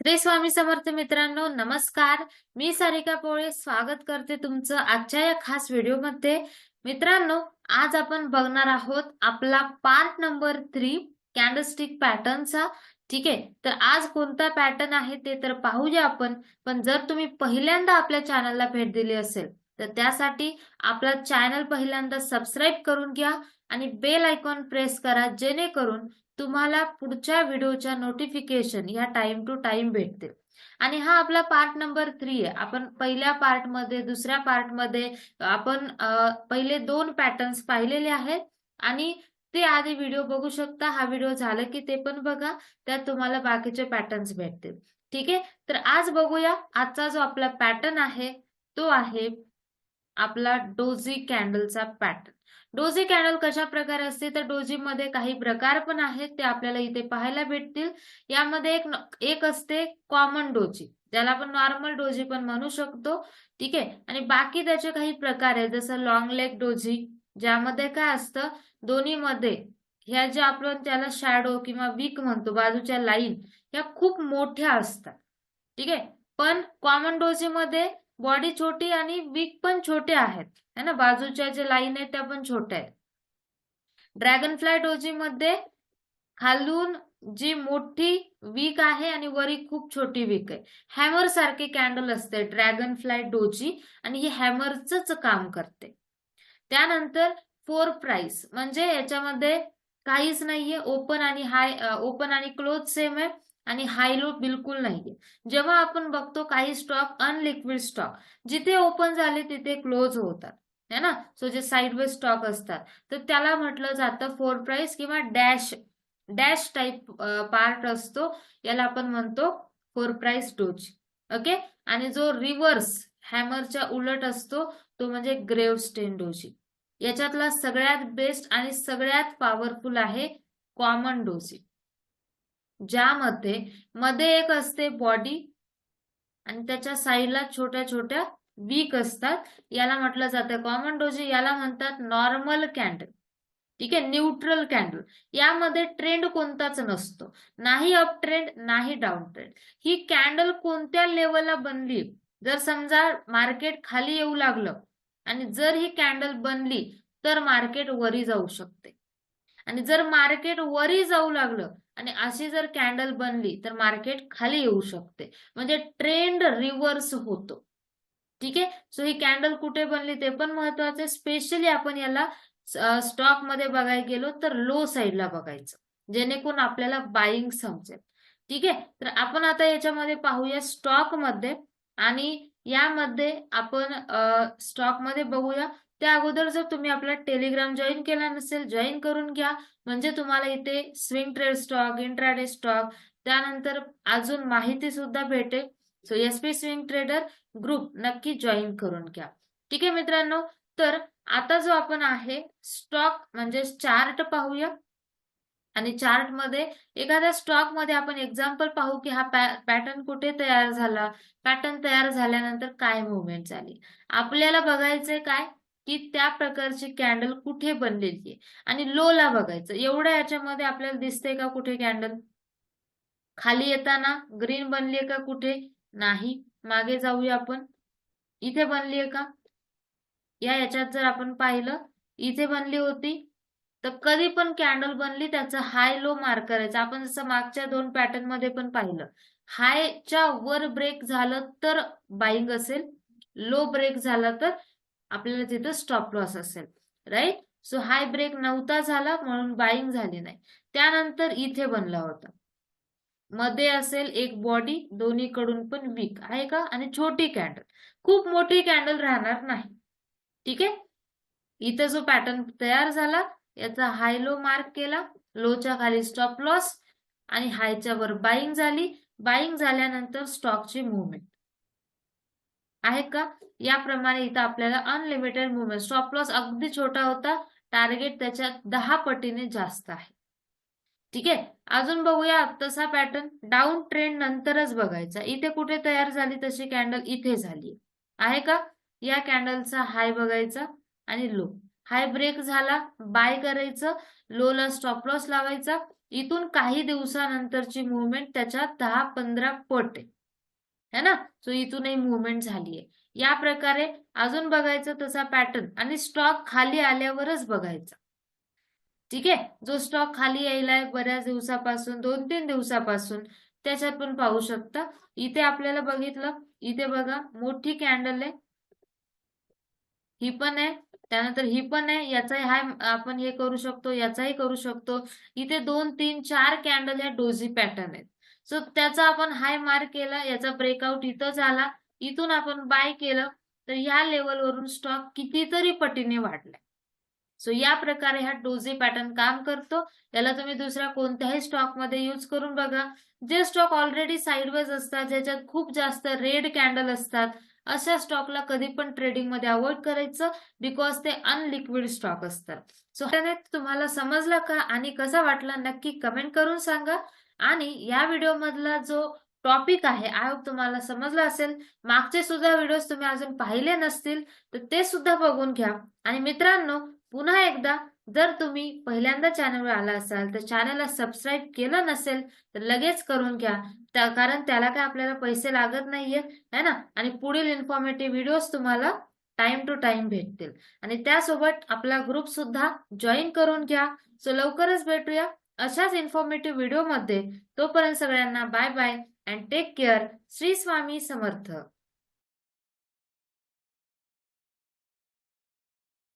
श्री स्वामी समर्थ मित्रांनो नमस्कार. मी सारिका पोळे स्वागत करते तुमचं आजच्या या खास व्हिडिओमध्ये मित्रांनो आज आपण बघणार आहोत आपला पार्ट नंबर थ्री कॅन्डलस्टिक पॅटर्नचा ठीक आहे? तर आज कोणता पॅटर्न आहे ते तर पाहूया आपण. पण जर तुम्ही पहिल्यांदा आपल्या चॅनलला भेट दिली असेल तर त्यासाठी आपला चॅनल पहिल्यांदा सबस्क्राईब करून घ्या आणि बेल आयकॉन प्रेस करा जेणेकरून तुम्हाला पुढच्या व्हिडिओच्या नोटिफिकेशन ह्या टाइम टू टाइम भेटतील. आणि हा आपला पार्ट नंबर थ्री आहे. आपण पहिल्या पार्टमध्ये दुसऱ्या पार्टमध्ये आपण पहिले दोन पॅटर्न्स पाहिलेले आहेत. आणि ते आधी व्हिडिओ बघू शकता. हा व्हिडिओ झाला की ते पण बघा. त्यात तुम्हाला बाकीचे पॅटर्न्स भेटतील. ठीक आहे? तर आज बघूया. आजचा जो आपला पॅटर्न आहे तो आहे आपला डोझी कॅन्डलचा पॅटर्न डोझी कॅनल कशा प्रकारे असते? तर डोझी मध्ये काही प्रकार पण आहेत ते आपल्याला इथे पाहायला भेटतील. यामध्ये एक एक असते कॉमन डोजी ज्याला आपण नॉर्मल डोजी पण म्हणू शकतो. ठीक आहे? आणि बाकी त्याचे काही प्रकार आहेत जसं लॉंग लेग डोजी ज्यामध्ये काय असतं? दोन्हीमध्ये ह्या ज्या आपण त्याला शॅडो किंवा वीक म्हणतो बाजूच्या लाईन ह्या खूप मोठ्या असतात. ठीक आहे? पण कॉमन डोजीमध्ये बॉडी छोटी आणि वीक पण छोटे आहेत. है ना? बाजूच्या ज्या लाईन आहेत त्या पण छोट्या आहेत. ड्रॅगन फ्लाय डोजी मध्ये खालून जी मोठी वीक आहे आणि वरी खूप छोटी वीक आहे. हॅमर सारखे कॅन्डल असते ड्रॅगन फ्लाय डोजी आणि ही हॅमरच काम करते. त्यानंतर फोर प्राइस म्हणजे याच्यामध्ये काहीच नाहीये ओपन आणि हाय ओपन आणि क्लोज सेम आहे. आणि हाय लो बिलकुल नाहीये. जेव्हा आपण बघतो काही स्टॉक अनलिक्विड स्टॉक जिथे ओपन झाले तिथे क्लोज होतात. है ना? सो जे साईडवे स्टॉक असतात तर त्याला म्हटलं जातं फोर प्राइस किंवा डॅश डॅश टाईप पार्ट असतो. याला आपण म्हणतो फोर प्राइस डोज ओके आणि जो रिव्हर्स हॅमरच्या उलट असतो तो म्हणजे ग्रेव स्टेन डोजी याच्यातला सगळ्यात बेस्ट आणि सगळ्यात पॉवरफुल आहे कॉमन डोसी ज्यामध्ये मध्ये एक असते बॉडी आणि त्याच्या साईडला छोट्या छोट्या वीक असतात. याला म्हटलं जातं कॉमन डोजी याला म्हणतात नॉर्मल कॅन्डल ठीक आहे? न्यूट्रल कॅन्डल यामध्ये ट्रेंड कोणताच नसतो. नाही अप ट्रेंड नाही डाऊन ट्रेंड ही कॅन्डल कोणत्या लेवलला बनली? जर समजा मार्केट खाली येऊ लागलं आणि जर ही कॅन्डल बनली तर मार्केट वरी जाऊ शकते. आणि जर मार्केट वरी जाऊ लागलं आणि अशी जर कॅन्डल बनली तर मार्केट खाली येऊ शकते. म्हणजे ट्रेंड रिव्हर्स होतो. ठीक आहे? सो ही कॅन्डल कुठे बनली ते पण महत्वाचं आहे. स्पेशली आपण याला स्टॉकमध्ये बघायला गेलो तर लो साईडला बघायचं. जेणेकरून आपल्याला बाईंग समजेल. ठीक आहे? तर आपण आता याच्यामध्ये पाहूया स्टॉकमध्ये. आणि यामध्ये आपण स्टॉकमध्ये बघूया. त्या अगोदर जर तुम्ही आपला टेलिग्राम जॉईन केला नसेल जॉईन करून घ्या. म्हणजे तुम्हाला इथे swing trade stock intraday stock त्यानंतर अजून माहिती सुद्धा भेटेल. So S P swing trader group नक्की जॉईन करून घ्या. ठीक आहे मित्रांनो? तर आता जो आपण आहे स्टॉक म्हणजे चार्ट पाहूया. आणि चार्टमध्ये एखाद्या स्टॉकमध्ये आपण एक्झाम्पल पाहू की हा पॅटर्न कुठे तयार झाला? पॅटर्न तयार झाल्यानंतर काय मुवमेंट झाली? आपल्याला बघायचंय काय? की त्या प्रकारची कॅन्डल कुठे बनलेली आहे? आणि लोला बघायचं. एवढ्या याच्यामध्ये आपल्याला दिसते का कुठे कॅन्डल खाली येताना ग्रीन बनलीये का कुठे? नाही. मागे जाऊया आपण. इथे बनलीये का? या याच्यात जर आपण पाहिलं इथे बनली होती तर कधी पण कॅन्डल बनली त्याचं हाय लो मार्क करायचं. आपण जसं मागच्या दोन पॅटर्नमध्ये पण पाहिलं. हायच्या वर ब्रेक झालं तर बाईंग असेल. लो ब्रेक झाला तर आपल्याला तिथं स्टॉप लॉस असेल राईट सो हाय ब्रेक नव्हता झाला म्हणून बाईंग झाली नाही. त्यानंतर इथे बनला होता. मध्ये असेल एक बॉडी दोन्हीकडून पण वीक आहे का? आणि छोटी कॅन्डल खूप मोठी कॅन्डल राहणार नाही. ठीक आहे? इथं जो पॅटर्न तयार झाला याचा हाय लो मार्क केला. लोच्या खाली स्टॉप लॉस आणि हायच्या वर बाईंग झाली. बाईंग झाल्यानंतर स्टॉकची मुवमेंट आहे का? याप्रमाणे इथं आपल्याला अनलिमिटेड मुवमेंट स्टॉप लॉस अगदी छोटा होता. टार्गेट त्याच्या दहा पटीने जास्त आहे. ठीक आहे? अजून बघूया तसा पॅटर्न डाऊन ट्रेंड नंतरच बघायचा. इथे कुठे तयार झाली तशी कॅन्डल इथे झाली. आहे का? या कॅन्डलचा हाय बघायचा आणि लो हाय ब्रेक झाला बाय करायचं लोला स्टॉप लॉस लावायचा. इथून काही दिवसानंतरची मुवमेंट त्याच्या दहा पंधरा पट आहे. है ना? सो इथूनही मुवमेंट झालीये या प्रकारे अजून बघायचं तसा पॅटर्न आणि स्टॉक खाली आल्यावरच बघायचा. ठीक आहे? जो स्टॉक खाली यायलाय बऱ्याच दिवसापासून दोन तीन दिवसापासून त्याच्यात पण पाहू शकता. इथे आपल्याला बघितलं. इथे बघा मोठी कॅन्डल आहे. ही पण आहे. त्यानंतर ही पण आहे. याचाही हाय आपण हे करू शकतो याचाही करू शकतो. इथे दोन तीन चार कॅन्डल या डोझी पॅटर्न आहेत. सो त्याचा आपण हाय मार्क केला याचा ब्रेकआउट इथं झाला. इथून आपण बाय केलं. तर ह्या लेवलवरून स्टॉक कितीतरी पटीने वाढलाय. सो या प्रकारे हा डोझी पॅटर्न काम करतो. याला तुम्ही दुसऱ्या कोणत्याही स्टॉकमध्ये यूज करून बघा. जे स्टॉक ऑलरेडी साईडवेज असतात ज्याच्यात खूप जास्त रेड कॅन्डल असतात अशा स्टॉकला कधी पण ट्रेडिंगमध्ये अवॉइड करायचं बिकॉज ते अनलिक्विड स्टॉक असतात. सो त्याने तुम्हाला समजला का आणि कसा वाटला नक्की कमेंट करून सांगा. आणि या व्हिडिओ मधला जो टॉपिक आहे आय होप तुम्हाला समजला असेल. मागचे सुद्धा व्हिडिओ तुम्ही अजून पाहिले नसतील तर ते सुद्धा बघून घ्या. आणि मित्रांनो पुन्हा एकदा जर तुम्ही पहिल्यांदा चॅनलवर आला असाल तर चॅनलला सबस्क्राईब केलं नसेल तर लगेच करून घ्या. कारण त्याला काय आपल्याला पैसे लागत नाहीये है ना? आणि पुढील इन्फॉर्मेटिव्ह व्हिडिओज तुम्हाला टाइम टू टाइम भेटतील. आणि त्यासोबत आपला ग्रुप सुद्धा जॉईन करून घ्या. सो लवकरच भेटूया. अशाच इन्फॉर्मेटिव्ह व्हिडिओमध्ये तोपर्यंत सगळ्यांना bye bye and take care Shri Swami Samarth.